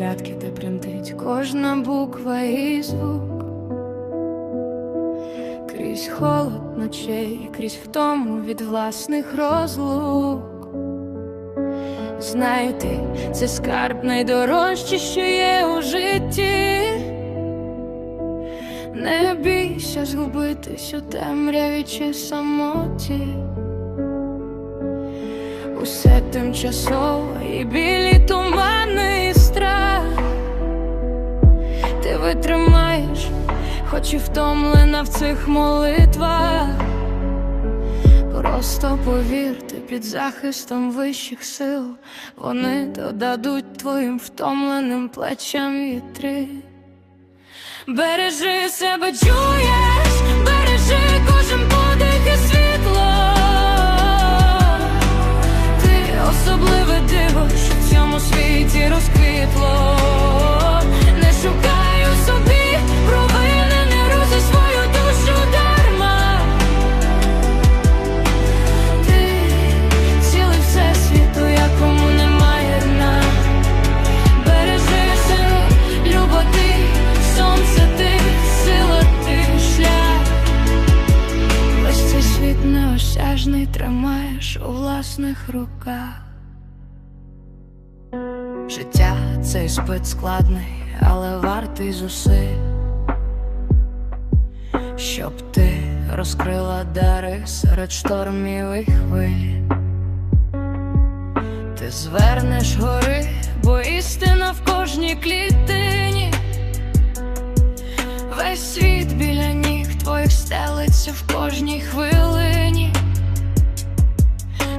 рядки, де тремтить кожна буква і звук. Крізь холод ночей, крізь втому від власних розлук. Знаю ти, це скарб найдорожче, що є у житті. Не бійся згубитись у темряві чи самоті. Усе тимчасово і білі тумани витримаєш, хоч і втомлена в цих молитвах. Просто повірте під захистом вищих сил, вони додадуть твоїм втомленим плечам вітри. Бережи себе, чуєш, неосяжний тримаєш у власних руках. Життя цей спит складний, але вартий зусиль, щоб ти розкрила дари серед штормів і хвиль. Ти звернеш гори, бо істина в кожній клітині. Весь світ біля ніг твоїх стелиться в кожній хвилині.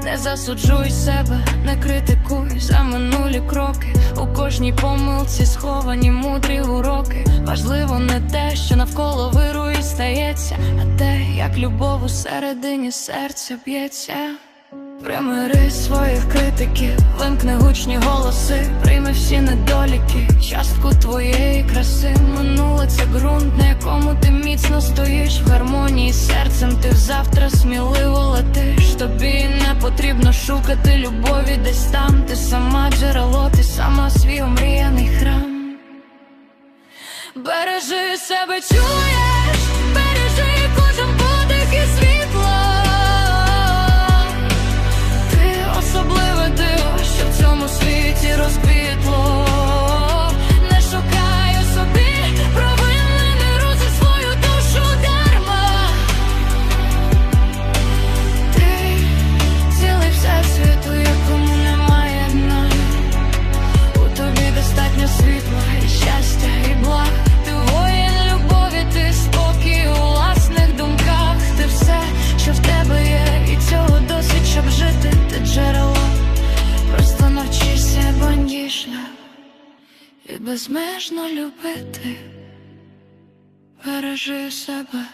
Не засуджуй себе, не критикуй за минулі кроки. У кожній помилці сховані мудрі уроки. Важливо не те, що навколо вирує і стається, а те, як любов у середині серця б'ється. Примири своїх критиків, вимкни гучні голоси, прийми всі недоліки, частку твоєї краси. Минуле це ґрунт, на якому ти міцно стоїш в гармонії з Ти сама джерело, ти сама свій омріяний храм. Бережи себе, чуєш, безмежно любити. Бережи себе.